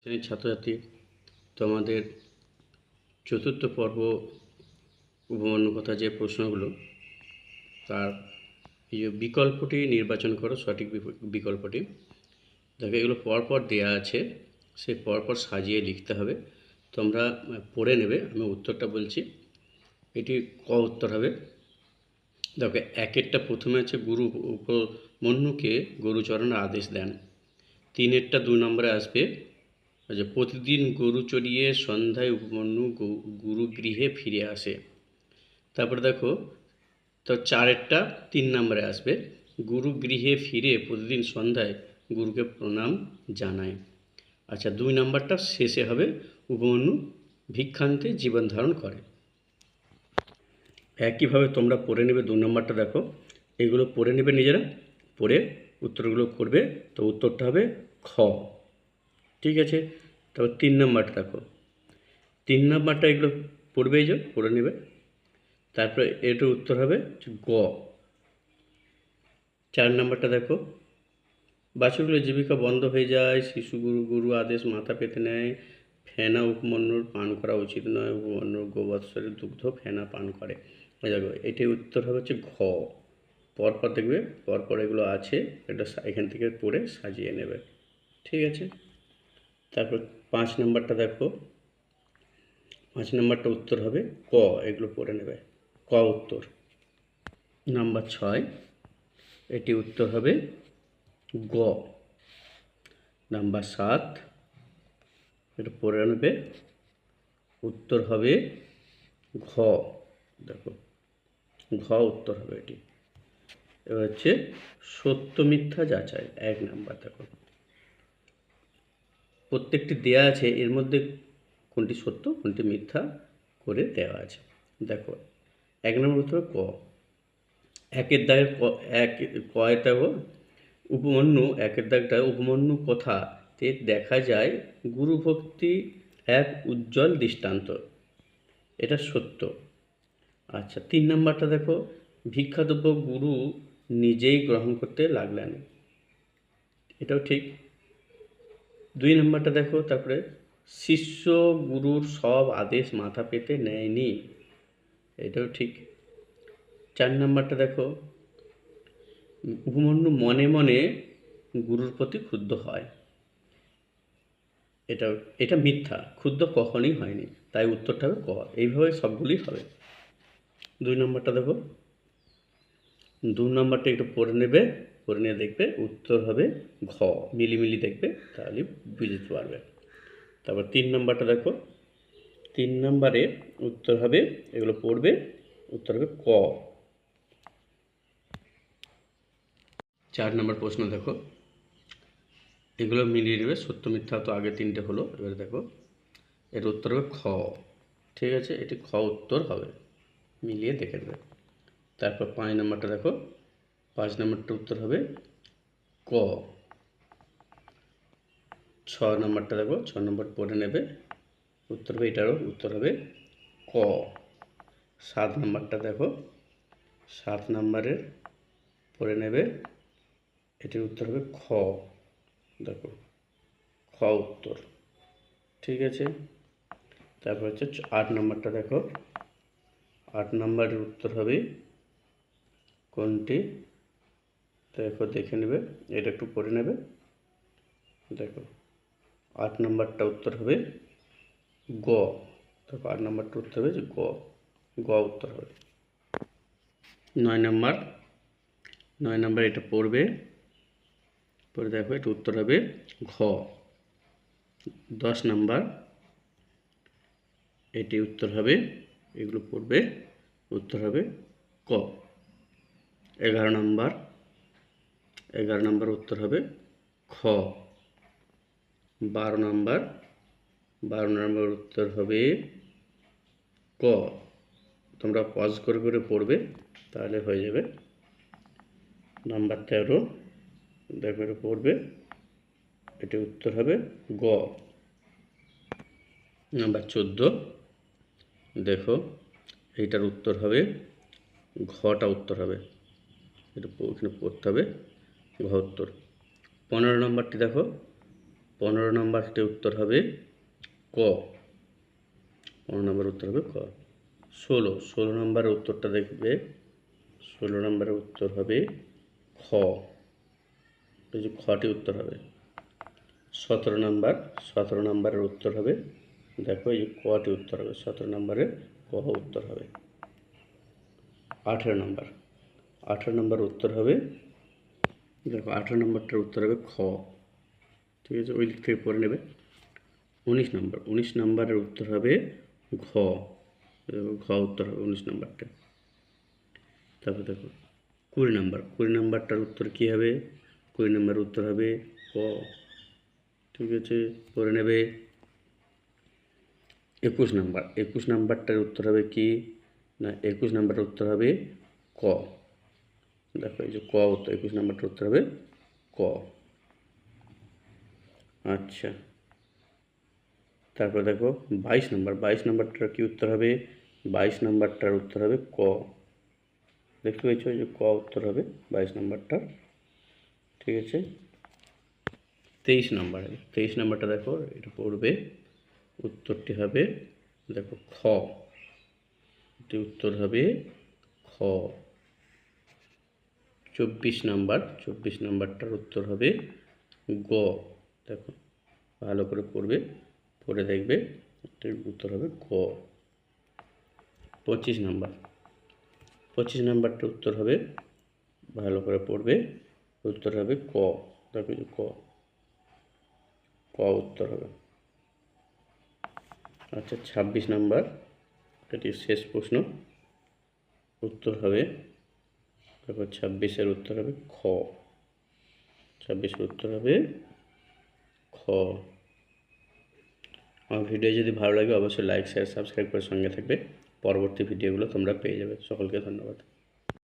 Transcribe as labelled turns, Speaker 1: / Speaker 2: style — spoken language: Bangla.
Speaker 1: শ্রেণির ছাত্রছাত্রী, তোমাদের চতুর্থ পর্ব উপমান্য কথা যে প্রশ্নগুলো, তার বিকল্পটি নির্বাচন করো, সঠিক বিকল্পটি। দেখো, এগুলো পরপর দেয়া আছে, সে পরপর সাজিয়ে লিখতে হবে। তোমরা পড়ে নেবে, আমি উত্তরটা বলছি। এটি ক উত্তর হবে? দেখো, একেরটা প্রথমে আছে, গুরু উপমন্যুকে গরুচরণের আদেশ দেন। তিনেরটা দু নম্বরে আসবে আচ্ছা প্রতিদিন গরু চড়িয়ে সন্ধ্যায় উপমন্যু গু- গুরুগৃহে ফিরে আসে। তারপরে দেখো, তো চারেরটা তিন নম্বরে আসবে। গুরু গৃহে ফিরে প্রতিদিন সন্ধ্যায় গুরুকে প্রণাম জানায়। আচ্ছা দুই নম্বরটা শেষে হবে। উপমন্যু ভিক্ষান্তে জীবন ধারণ করে। একইভাবে তোমরা পড়ে নেবে দু নম্বরটা দেখো। এগুলো পড়ে নেবে নিজেরা, পড়ে উত্তরগুলো করবে। তো উত্তরটা হবে খ। ঠিক আছে? তারপর তিন নম্বরটা দেখো। তিন নম্বরটা এগুলো পড়বেই যাও পড়ে নেবে। তারপরে এটার উত্তর হবে গ। চার নম্বরটা দেখো। বাছুরগুলোর জীবিকা বন্ধ হয়ে যায়, শিশু গুরু গুরু আদেশ মাথা পেতে নেয়। ফেনা উপমন্যুর পান করা উচিত নয়, উপমন্যুর গোবৎসরের দুগ্ধ ফেনা পান করে। দেখো, এটির উত্তর হবে হচ্ছে ঘ। পরপর দেখবে, পরপর এগুলো আছে, এটা এখান থেকে পড়ে সাজিয়ে নেবে। ঠিক আছে? তারপর পাঁচ নম্বরটা দেখো। পাঁচ নম্বরটা উত্তর হবে ক, এগুলো পড়ে নেবে। ক উত্তর। নাম্বার ছয়, এটি উত্তর হবে গ। নাম্বার সাত, এটা পড়ে নেবে, উত্তর হবে ঘ। দেখো, ঘ উত্তর হবে এটি। এবার হচ্ছে সত্য মিথ্যা যাচাই, এক নাম্বার দেখো। প্রত্যেকটি দেয়া আছে, এর মধ্যে কোনটি সত্য, কোনটি মিথ্যা করে দেওয়া আছে। দেখো, এক নম্বর উত্তর ক। একের দাগের ক, এক, কয়টা হো উপমন্যু, একের দাগটা উপমন্যু কথাতে দেখা যায় গুরু ভক্তি এক উজ্জ্বল দৃষ্টান্ত। এটা সত্য। আচ্ছা তিন নম্বরটা দেখো ভিক্ষাদ্রব্য গুরু নিজেই গ্রহণ করতে লাগলেন। এটাও ঠিক। দুই নম্বরটা দেখো, তারপরে, শিষ্য গুরুর সব আদেশ মাথা পেতে নেয়নি। এটাও ঠিক। চার নম্বরটা দেখো, উপমন্যু মনে মনে গুরুর প্রতি ক্ষুদ্ধ হয়। এটা এটা মিথ্যা, ক্ষুব্ধ কখনই হয়নি। তাই উত্তরটা হবে ক। এইভাবে সবগুলি হবে। দুই নম্বরটা দেখো, দু নম্বরটা একটু পড়ে নেবে। পড়ে নিয়ে দেখবে, উত্তর হবে ঘ। মিলিমিলি দেখবে, তাহলে বুঝতে পারবে। তারপর তিন নম্বরটা দেখো। তিন নম্বরে উত্তর হবে, এগুলো পড়বে, উত্তর হবে ক। চার নম্বর প্রশ্ন দেখো। এগুলো মিলিয়ে নেবে, সত্য মিথ্যা তো আগে তিনটে হলো, এবারে দেখো। এর উত্তর হবে খ। ঠিক আছে? এটি খ উত্তর হবে। মিলিয়ে দেখে নেবে। তারপর পাঁচ নম্বরটা দেখো। পাঁচ নম্বরটা উত্তর হবে ক। ছ নম্বরটা দেখো, ছ নম্বর পড়ে নেবে, উত্তর হবে এটারও উত্তর হবে ক। সাত নম্বরটা দেখো, সাত নম্বরের পড়ে নেবে, এটির উত্তর হবে খ। দেখো, খ উত্তর, ঠিক আছে? তারপর হচ্ছে আট নম্বরটা দেখো, আট নম্বরের উত্তর হবে কোনটি? দেখো দেখে নেবে, এটা একটু পড়ে নেবে। দেখো, আট নম্বরটা উত্তর হবে গ। দেখো, আট নম্বরটা উত্তর হবে যে গ। গ উত্তর হবে। নয় নম্বর নয় নম্বর এটা পড়বে। পরে দেখো, এটা উত্তর হবে ঘ। দশ নাম্বার, এটি উত্তর হবে, এগুলো পড়বে, উত্তর হবে ক। এগারো নাম্বার এগারো নম্বর উত্তর হবে খ। বারো নাম্বার, বারো নম্বর উত্তর হবে ক। তোমরা পজ করে করে পড়বে, তাহলে হয়ে যাবে। নাম্বার তেরো দেখো পড়বে, এটি উত্তর হবে গ। নাম্বার চোদ্দ, দেখো, এইটার উত্তর হবে ঘটা উত্তর হবে। এটা এখানে পড়তে হবে। উত্তর। পনেরো নম্বরটি দেখো। পনেরো নম্বরটি উত্তর হবে ক। পনেরো নম্বর উত্তর হবে ক। ষোলো। ষোলো নম্বরের উত্তরটা দেখবে। ষোলো নম্বরের উত্তর হবে খ। যে খটি উত্তর হবে। সতেরো নম্বর। সতেরো নম্বরের উত্তর হবে। দেখো এই যে কটি উত্তর হবে। সতেরো নম্বরের ক উত্তর হবে। আঠেরো নম্বর। আঠেরো নম্বর উত্তর হবে দেখো আঠেরো নম্বরটার উত্তর হবে খ। ঠিক আছে, ওই দিক থেকে পড়ে নেবে। উনিশ নম্বর, উনিশ নম্বরের উত্তর হবে ঘ। ঘ উত্তর হবে উনিশ নম্বরটা। তারপর দেখো, কুড়ি নম্বর, কুড়ি নম্বরটার উত্তর কী হবে? কুড়ি নম্বরের উত্তর হবে ক। ঠিক আছে, পড়ে নেবে। একুশ নাম্বার, একুশ নাম্বারটার উত্তর হবে কি? না, একুশ নাম্বারের উত্তর হবে ক। দেখো, এই যে ক উত্তর, একুশ নাম্বারটার উত্তর হবে ক। আচ্ছা। তারপর দেখো, বাইশ নাম্বার, বাইশ নাম্বারটার কি উত্তর হবে? বাইশ নাম্বারটার উত্তর হবে ক। দেখতে পেয়েছ যে ক উত্তর হবে বাইশ নাম্বারটার? ঠিক আছে? তেইশ নাম্বার, তেইশ নাম্বারটা দেখো, এটা পড়বে, উত্তরটি হবে, দেখো, খ। উত্তর হবে খ। চব্বিশ নাম্বার, চব্বিশ নাম্বারটার উত্তর হবে গ। দেখো, ভালো করে পড়বে, পড়ে দেখবে উত্তর হবে গ। পঁচিশ নাম্বার, পঁচিশ নাম্বারটার উত্তর হবে, ভালো করে পড়বে, উত্তর হবে ক। দেখো ক ক উত্তর হবে। আচ্ছা ছাব্বিশ নাম্বার, এটি শেষ প্রশ্ন, উত্তর হবে দেখো ছাব্বিশের উত্তর হবে খ। ছাব্বিশের উত্তর হবে খ। আমার ভিডিও যদি ভালো লাগে, অবশ্যই লাইক শেয়ার সাবস্ক্রাইব করে সঙ্গে থাকবে। পরবর্তী ভিডিওগুলো তোমরা পেয়ে যাবে। সকলকে ধন্যবাদ।